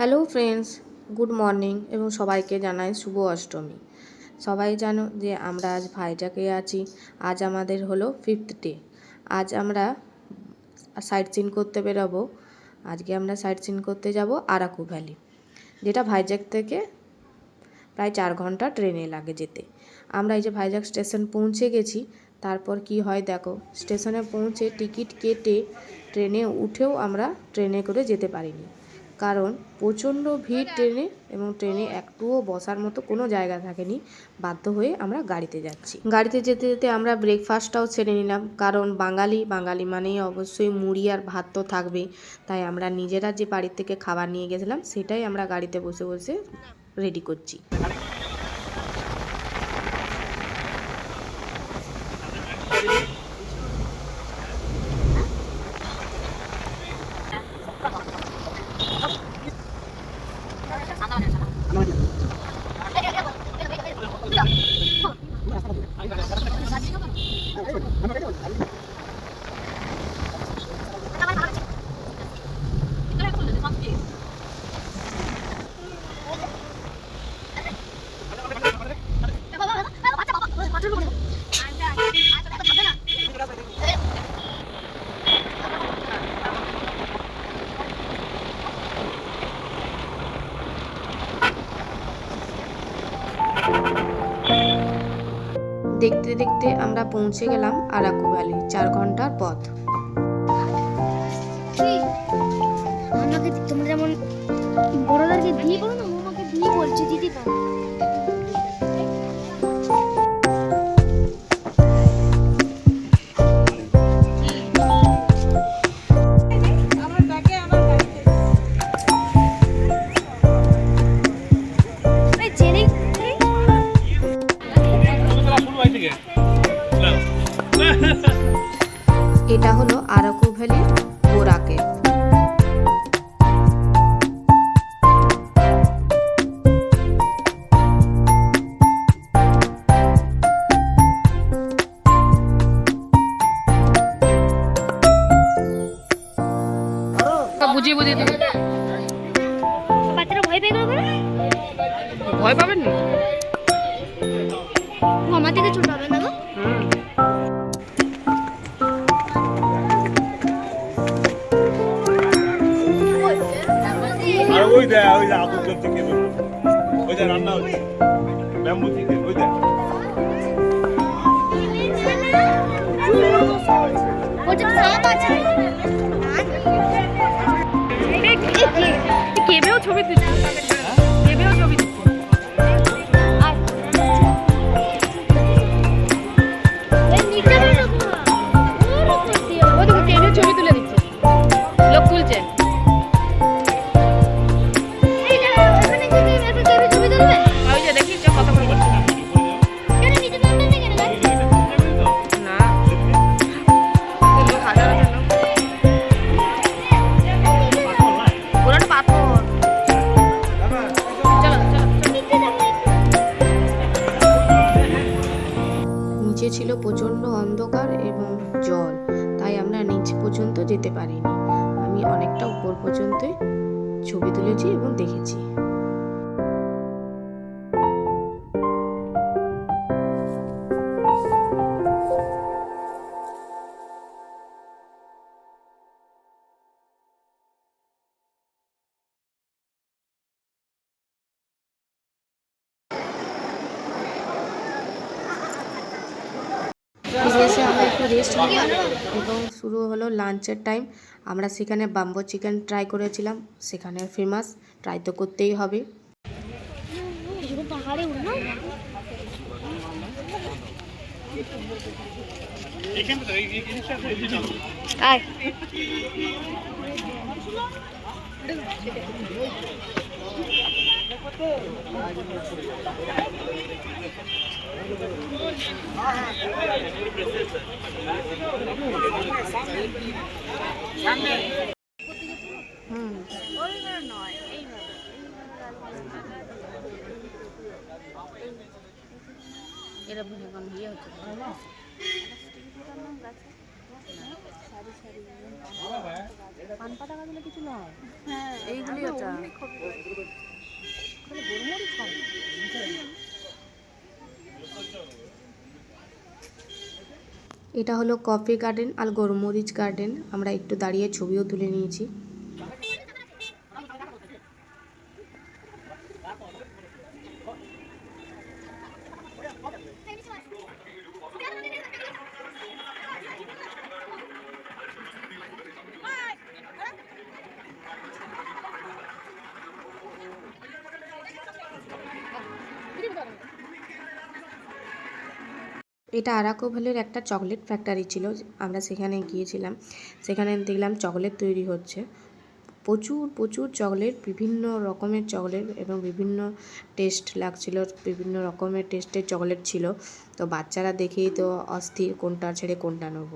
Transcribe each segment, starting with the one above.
Hello friends good morning এবং সবাইকে জানাই শুভ অষ্টমী। সবাই জানো যে আমরা আজ ভাইজাকে আছি, আজ আমাদের হলো ফিফথ ডে আজ আমরা সাইট সিন করতে বেরোবো। আজকে আমরা সাইট সিন করতে যাব আরাকু ভ্যালি যেটা ভাইজ্যাক থেকে প্রায় চার ঘণ্টা ট্রেনে লাগে যেতে। আমরা এই যে ভাইজ্যাক স্টেশন পৌঁছে গেছি, তারপর কি হয় দেখো স্টেশনে পৌঁছে টিকিট কেটে ট্রেনে উঠেও আমরা ট্রেনে করে যেতে পারিনি। কারণ প্রচণ্ড ভিড় ট্রেনে এবং ট্রেনে একটুও বসার মতো কোনো জায়গা থাকেনি। বাধ্য হয়ে আমরা গাড়িতে যাচ্ছি। গাড়িতে যেতে যেতে আমরা ব্রেকফাস্টটাও সেরে নিলাম। কারণ বাঙালি বাঙালি মানেই অবশ্যই মুড়ি আর ভাত তো থাকবেই। তাই আমরা নিজেরা যে বাড়ির থেকে খাবার নিয়ে গেছিলাম, সেটাই আমরা গাড়িতে বসে বসে রেডি করছি। দেখতে দেখতে আমরা পৌঁছে গেলাম আরাকু ভ্যালি, চার ঘণ্টার পথ। আমাকে তোমরা যেমন বড়দেরকে দিয়ে বলো না আমাকে দিই বলছে দিদি না বুঝিয়ে বুঝিয়ে দেবে। বাচ্চারা ভয় পেয়ে গেল? ভয় পাবেন না? আমার থেকে ছোট হবে না গো? আর ওই দেখ ওই যে আগুন জ্বলছে কে ওই যে রান্না হচ্ছে। ব্যাম্বু থেকে ওই দেখ। বলছে সাপ আছে। 깨끼 깨끼 매우 저게 드세요 পর্যন্ত যেতে পারিনি। আমি অনেকটা উপর পর্যন্তই ছবি তুলেছি এবং দেখেছি। একটু রেস্ট নিলাম এবং শুরু হলো লাঞ্চের টাইম আমরা সেখানে বাম্বো চিকেন ট্রাই করেছিলাম। সেখানে ফেমাস ট্রাই তো করতেই হবে। এরকম পাহাড়ে উঠো না আয় হুম এটা এখন ইয়ে হচ্ছে। এইগুলি ওটা এটা হলো কফি গার্ডেন আর গোলমরিচ গার্ডেন আমরা একটু দাঁড়িয়ে ছবিও তুলে নিয়েছি। এটা আরাকো ভ্যালির একটা চকলেট ফ্যাক্টরি ছিল, আমরা সেখানে গিয়েছিলাম। সেখানে দেখলাম চকলেট তৈরি হচ্ছে। প্রচুর প্রচুর চকলেট, বিভিন্ন রকমের চকলেট এবং বিভিন্ন টেস্ট লাগছিল, বিভিন্ন রকমের টেস্টের চকলেট ছিল। তো বাচ্চারা দেখেই তো অস্থির, কোনটা ছেড়ে কোনটা নেব।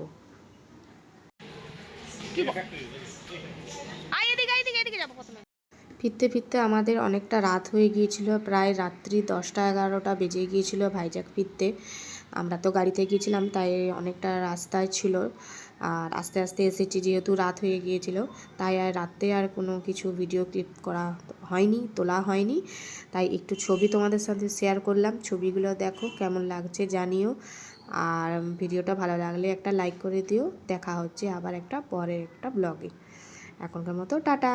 ফিরতে ফিরতে আমাদের অনেকটা রাত হয়ে গিয়েছিল, প্রায় রাত্রি দশটা এগারোটা বেজে গিয়েছিল ভাইজাগ ফিরতে। আমরা তো গাড়িতে গিয়েছিলাম, তাই অনেকটা রাস্তায় ছিল। আর আস্তে আস্তে এসেছি, যেহেতু রাত হয়ে গিয়েছিল, তাই আর রাতে আর কোনো কিছু ভিডিও ক্লিপ করা হয়নি, তোলা হয়নি। তাই একটু ছবি তোমাদের সাথে শেয়ার করলাম। ছবিগুলো দেখো, কেমন লাগছে জানিও। আর ভিডিওটা ভালো লাগলে একটা লাইক করে দিও। দেখা হচ্ছে আবার একটা পরের একটা ব্লগে এখনকার মতো টাটা।